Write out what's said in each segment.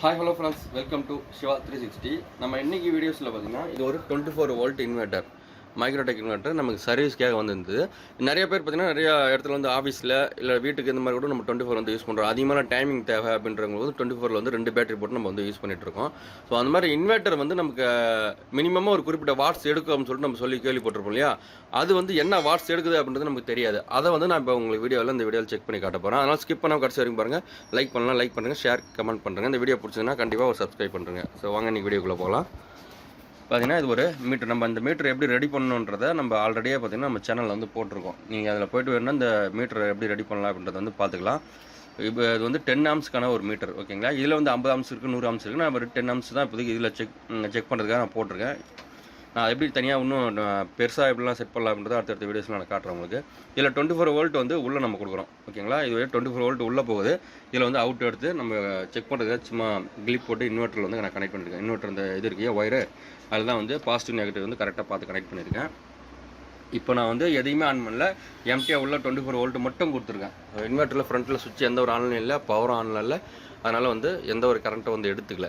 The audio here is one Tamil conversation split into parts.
Hi hello friends welcome to Siva three sixty நம்ம இன்னைக்கு வீடியோஸில் பார்த்தீங்கன்னா இது ஒரு twenty four volt inverter Microtek inverter நமக்கு சர்வீஸ்க்காக வந்திருந்தது. நிறைய பேர் பார்த்தீங்கன்னா நிறைய இடத்துல வந்து ஆஃபீஸில் இல்லை வீட்டுக்கு இந்த மாதிரி கூட நம்ம டுவெண்ட்டி ஃபோர் வந்து யூஸ் பண்ணுறோம் அதிகமான டைமிங் தேவை அப்படின்றவங்க வந்து டுவெண்ட்டி ஃபோரில் வந்து ரெண்டு பேட்டரி போட்டு நம்ம வந்து யூஸ் பண்ணிகிட்ருக்கோம் ஸோ அந்த மாதிரி இன்வெர்ட்டர் வந்து நமக்கு மினிமமாக ஒரு குறிப்பிட்ட வாட்ஸ் எடுக்கும் அப்படின்னு சொல்லிட்டு நம்ம சொல்லி கேள்விப்பட்டிருப்போம் இல்லையா? அது வந்து என்ன வாட்ஸ் எடுக்குது அப்படின்றது நமக்கு தெரியாது. அதை வந்து நான் இப்போ உங்களுக்கு வீடியோவில் இந்த வீடியோவில் செக் பண்ணி காட்ட போகிறேன் அதனால் ஸ்கிப் பண்ணாமல் கடைசி வரைக்கும் பாருங்கள் லைக் பண்ணலாம் லைக் பண்ணுங்கள் ஷேர் கமெண்ட் பண்ணுறேங்க இந்த வீடியோ பிடிச்சதுன்னா கண்டிப்பாக ஒரு சப்ஸ்கிரைப் பண்ணுறேங்க ஸோ வாங்க இன்றைக்கி வீடியோக்குள்ளே போகலாம். பார்த்தீங்கன்னா இது ஒரு மீட்டர் நம்ம இந்த மீட்டர் எப்படி ரெடி பண்ணணுன்றதை நம்ம ஆல்ரெடியே பார்த்தீங்கன்னா நம்ம சேனலில் வந்து போட்டிருக்கோம். நீங்கள் அதில் போய்ட்டு வேணுன்னா இந்த மீட்டர் எப்படி ரெடி பண்ணலாம் அப்படின்றத வந்து பார்த்துக்கலாம் இப்போ இது வந்து டென் ஆம்ஸ்க்கான ஒரு மீட்டர் ஓகேங்களா இதில் வந்து ஐம்பது ஆம்ஸ் இருக்குது நூறு ஆம்ஸ் இருக்குது நான் ஒரு டென் ஆம்ஸ் தான் இப்போதைக்கு இதில் செக் செக் பண்ணுறதுக்காக நான் போட்டிருக்கேன். நான் எப்படி தனியாக இன்னும் பெருசாக எப்படிலாம் செட் பண்ணலாம் அப்படின்றத அடுத்தடுத்த வீடியோஸில் நான் காட்டுறேன் உங்களுக்கு. இதில் டுவெண்ட்டி ஃபோர் வோல்ட் வந்து உள்ளே நம்ம கொடுக்குறோம். ஓகேங்களா? இது டுவெண்ட்டி ஃபோர் வோல்ட் உள்ளே போகுது. இதில் வந்து அவுட் எடுத்து நம்ம செக் பண்ணுறது சும்மா கிளிப் போட்டு இன்வெர்ட்டரில் வந்து நான் கனெக்ட் பண்ணியிருக்கேன் இன்வெர்ட்டர் இந்த இது இருக்கு ஒயரு அதில் தான் வந்து பாசிட்டிவ் நெகட்டிவ் வந்து கரெக்டாக பார்த்து கனெக்ட் பண்ணியிருக்கேன் இப்போ நான் வந்து எதையுமே ஆன் பண்ணல. எம்டியாக உள்ள டுவெண்ட்டி ஃபோர் வோல்ட் மட்டும் கொடுத்துருக்கேன். இன்வெர்ட்டரில் ஃப்ரண்ட்டில் சுவிட்ச் எந்த ஒரு ஆன்லைன் இல்லை பவர் ஆன்லைன் இல்லை. அதனால் வந்து எந்த ஒரு கரண்ட்டை வந்து எடுத்துக்கல.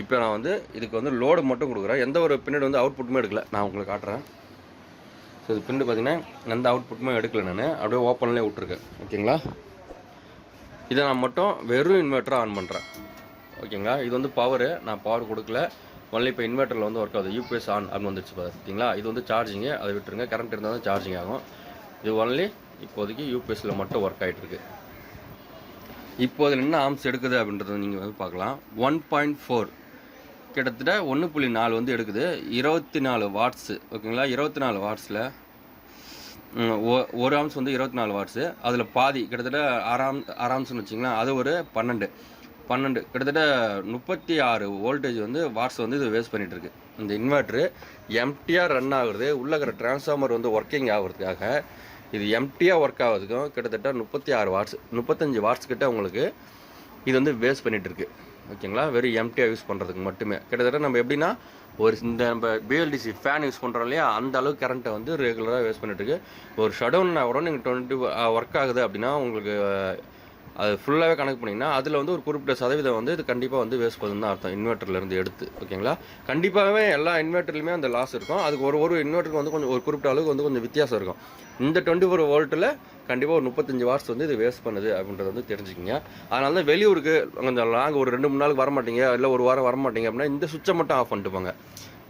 இப்போ நான் வந்து இதுக்கு வந்து லோடு மட்டும் கொடுக்குறேன். எந்த ஒரு பின்னாடி வந்து அவுட்புட்டுமே எடுக்கல. நான் உங்களுக்கு காட்டுறேன். ஸோ இது பின்னு பார்த்தீங்கன்னா எந்த அவுட்புட்டுமே எடுக்கல நான். அப்படியே ஓப்பன்லேயே விட்ருக்கேன் ஓகேங்களா? இதை நான் மட்டும் வெறும் இன்வெர்ட்டரை ஆன் பண்ணுறேன் ஓகேங்களா? இது வந்து பவரு நான் பவர் கொடுக்கல. ஒன்லி இப்போ இன்வெர்ட்டரில் வந்து ஒர்க் ஆகுது. யூபிஎஸ் ஆன் அப்படின்னு வந்துருச்சு பார்த்தீங்களா இது வந்து சார்ஜிங்கு அதை விட்டுருங்க. கரண்ட் இருந்தால் தான் சார்ஜிங் ஆகும். இது ஒன்லி இப்போதைக்கு யூபிஎஸ்சில் மட்டும் ஒர்க் ஆகிட்டுருக்கு இப்போது என்ன ஆம்ஸ் எடுக்குது அப்படின்றத நீங்கள் வந்து பார்க்கலாம். ஒன் பாயிண்ட் ஃபோர் கிட்டத்தட்ட ஒன்று புள்ளி நாலு வந்து எடுக்குது. இருபத்தி நாலு வாட்ஸு ஓகேங்களா இருபத்தி நாலு வாட்ஸில் ஒரு ஆம்ஸ் வந்து இருபத்தி நாலு வாட்ஸு அதில் பாதி கிட்டத்தட்ட ஆறாம் ஆறாம்ஸ்னு வச்சிங்களேன் அது ஒரு பன்னெண்டு. பன்னெண்டு கிட்டத்தட்ட முப்பத்தி ஆறு வோல்டேஜ் வந்து வாட்ஸ் வந்து இது வேஸ்ட் பண்ணிகிட்டு இருக்கு இந்த இன்வெர்ட்ரு எம்டியாக ரன் ஆகுறது உள்ளே இருக்கிற டிரான்ஸ்ஃபார்மர் வந்து ஒர்க்கிங் ஆகுறதுக்காக இது எம்டியாக ஒர்க் ஆகுறதுக்கும் கிட்டத்தட்ட முப்பத்தி ஆறு வாட்ஸ் முப்பத்தஞ்சு வாட்ஸ் கிட்ட உங்களுக்கு இது வந்து வேஸ்ட் பண்ணிகிட்டு இருக்குது ஓகேங்களா? வெறும் எம்டியாக யூஸ் பண்ணுறதுக்கு மட்டுமே. கிட்டத்தட்ட நம்ம எப்படின்னா ஒரு இந்த நம்ம பிஎல்டிசி ஃபேன் யூஸ் பண்ணுறோம் இல்லையா? அந்த அளவுக்கு கரண்ட்டை வந்து ரெகுலராக வேஸ்ட் பண்ணிட்டுருக்கு ஒரு ஷடவுன்னா கூட நீங்கள் டுவெண்ட்டி ஒர்க் ஆகுது அப்படின்னா உங்களுக்கு அது ஃபுல்லாகவே கணக்கு பண்ணிங்கன்னா அதில் வந்து ஒரு குறிப்பிட்ட சதவீதம் வந்து இது கண்டிப்பாக வந்து வேஸ்ட் பண்ணுன்னு அர்த்தம். இன்வெர்ட்டர்லேருந்து எடுத்து ஓகேங்களா கண்டிப்பாகவே எல்லா இன்வெர்ட்டர்லையுமே அந்த லாஸ் இருக்கும். அதுக்கு ஒரு ஒரு இன்வெர்ட்டருக்கு வந்து கொஞ்சம் ஒரு குறிப்பிட்ட அளவுக்கு வந்து கொஞ்சம் வித்தியாசம் இருக்கும். இந்த டுவெண்ட்டி ஃபோர் வோல்ட்டில் கண்டிப்பாக ஒரு முப்பத்தஞ்சு வாட்ஸ் வந்து இது வேஸ்ட் பண்ணுது அப்படின்றத வந்து தெரிஞ்சுக்கிங்க. அதனால தான் வெளியூருக்கு கொஞ்சம் லாங் ஒரு ரெண்டு மூணு நாளுக்கு வர மாட்டீங்க இல்லை ஒரு வாரம் வர மாட்டீங்க அப்படின்னா இந்த சுவிட்சை மட்டும் ஆஃப் பண்ணிட்டு போங்க.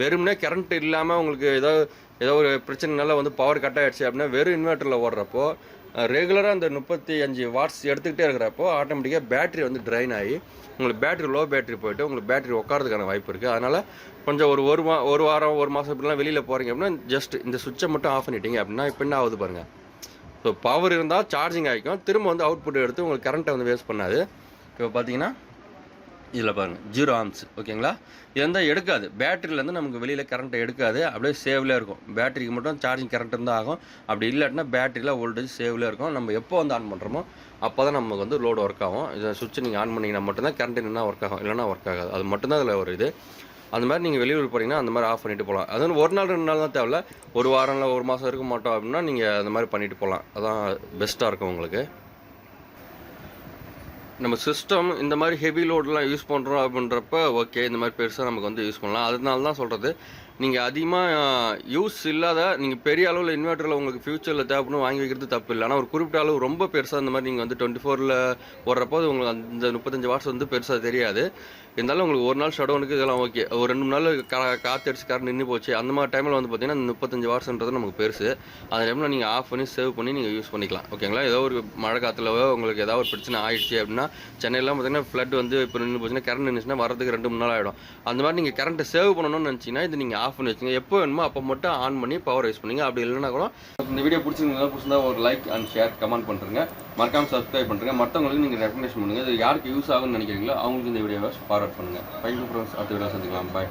வெறும்னே கரண்ட் இல்லாமல் உங்களுக்கு ஏதோ ஏதோ ஒரு பிரச்சனைனால வந்து பவர் கட் ஆகிடுச்சு அப்படின்னா வெறும் இன்வெர்ட்டரில் ஓடுறப்போ ரெகுலராக அந்த முப்பத்தி அஞ்சு வாட்ஸ் எடுத்துக்கிட்டே இருக்கிறப்போ ஆட்டோமேட்டிக்காக பேட்டரி வந்து ட்ரைன் ஆகி உங்களுக்கு பேட்டரி லோ பேட்டரி போயிட்டு உங்களுக்கு பேட்டரி உட்காரதுக்கான வாய்ப்பு இருக்குது அதனால் கொஞ்சம் ஒரு ஒரு மா ஒரு வாரம் ஒரு மாதம் இப்படிலாம் வெளியில் போகிறீங்க அப்படின்னா ஜஸ்ட் இந்த சுவிட்சை மட்டும் ஆஃப் பண்ணிட்டீங்க அப்படின்னா இப்போ என்ன ஆகுது பாருங்கள் ஸோ பவர் இருந்தால் சார்ஜிங் ஆகிக்கும் திரும்ப வந்து அவுட்புட் எடுத்து உங்களுக்கு கரண்ட்டை வந்து வேஸ்ட் பண்ணாது. இப்போ பார்த்தீங்கன்னா இதில் பாருங்கள் ஜீரோ ஆம்ஸ் ஓகேங்களா? இது வந்து எடுக்காது. பேட்டரியிலேருந்து நமக்கு வெளியில் கரண்ட்டை எடுக்காது. அப்படியே சேவ்லேயே இருக்கும். பேட்டரிக்கு மட்டும் சார்ஜிங் கரண்ட் இருந்தால் ஆகும். அப்படி இல்லாட்டினா பேட்டரியில் வோல்டேஜ் சேவ்லேயே இருக்கும். நம்ம எப்போ வந்து ஆன் பண்ணுறோமோ அப்போ தான் நமக்கு வந்து லோடு ஒர்க் ஆகும். இதை சுவிட்ச் நீங்கள் ஆன் பண்ணிங்கன்னா மட்டும்தான் கரண்ட் நின்னா ஒர்க் ஆகும். இல்லைனா ஒர்க் ஆகாது. அது மட்டும்தான் அதில் ஒரு இது. அந்த மாதிரி நீங்கள் வெளியூர் போகிறீங்கன்னா அந்த மாதிரி ஆஃப் பண்ணிட்டு போகலாம் அது வந்து ஒரு நாள் ரெண்டு நாள் தான் தேவையில்ல. ஒரு வாரம் இல்லை ஒரு மாதம் இருக்க மாட்டோம் அப்படின்னா நீங்கள் அந்த மாதிரி பண்ணிட்டு போகலாம் அதான் பெஸ்ட்டாக இருக்கும் உங்களுக்கு. நம்ம சிஸ்டம் இந்த மாதிரி ஹெவி லோடெலாம் யூஸ் பண்ணுறோம் அப்படின்றப்ப ஓகே இந்த மாதிரி பெருசாக நமக்கு வந்து யூஸ் பண்ணலாம். அதனால தான் சொல்கிறது நீங்கள் அதிகமாக யூஸ் இல்லாத நீங்கள் பெரிய அளவில் இன்வெர்ட்டரில் உங்களுக்கு ஃப்யூச்சரில் தேவைப்படும் வாங்கி வைக்கிறது தப்பு இல்லை. ஆனால் ஒரு குறிப்பிட்ட அளவு ரொம்ப பெருசாக இந்த மாதிரி நீங்கள் வந்து டுவெண்ட்டி ஃபோரில் ஓடுறப்போ அது உங்களுக்கு அந்த முப்பத்தஞ்சு வாட்ஸ் வந்து பெருசாக தெரியாது. இருந்தாலும் உங்களுக்கு ஒரு நாள் ஷடவுனுக்கு இதெல்லாம் ஓகே ஒரு ரெண்டு நாள் கா காற்றடிச்சு கரண்ட் நின்று போச்சு. அந்த மாதிரி டைமில் வந்து பார்த்தீங்கன்னா அந்த முப்பத்தஞ்சு வாட்ஸ்ன்றது நமக்கு பெருசு. அந்த டைமில் நீங்கள் ஆஃப் பண்ணி சேவ் பண்ணி நீங்கள் யூஸ் பண்ணிக்கலாம். ஓகேங்களா ஏதோ ஒரு மழை காற்றுலவோ உங்களுக்கு ஏதாவது ஒரு பிரச்சனை ஆயிடுச்சு அப்படின்னா சென்னையெல்லாம் பார்த்தீங்கன்னா ஃப்ளட் வந்து இப்போ நின்று போச்சுன்னா கரண்ட் நின்றுச்சுன்னா வரதுக்கு ரெண்டு மூணு நாள் ஆகிடும் அந்த மாதிரி நீங்கள் கரண்ட்டை சேவ் பண்ணணும்னு நினச்சிங்கன்னா இது நீங்கள் ஆஃப் பண்ணி வச்சுங்க. எப்போ வேணுமோ அப்போ மட்டும் ஆன் பண்ணி பவர் யூஸ் பண்ணுங்க. அப்படி இல்லைன்னா கூட இந்த வீடியோ பிடிச்சிருந்தா பிடிச்சிருந்தா ஒரு லைக் அண்ட் ஷேர் கமெண்ட் பண்ணுறங்க மறக்காம சப்ஸ்கிரைப் பண்ணுறேங்க மற்றவங்களுக்கு நீங்கள் ரெக்கமெண்டேஷன் பண்ணுங்கள் இது யாருக்கு யூஸ் ஆகும்னு நினைக்கிறீங்களோ அவங்களுக்கு இந்த வீடியோவை ஃபார்வர்ட் பண்ணுங்கள் ஃபைவ் ஃப்ரெண்ட்ஸ் அடுத்த வீடியோ சந்திக்கலாம். பாய்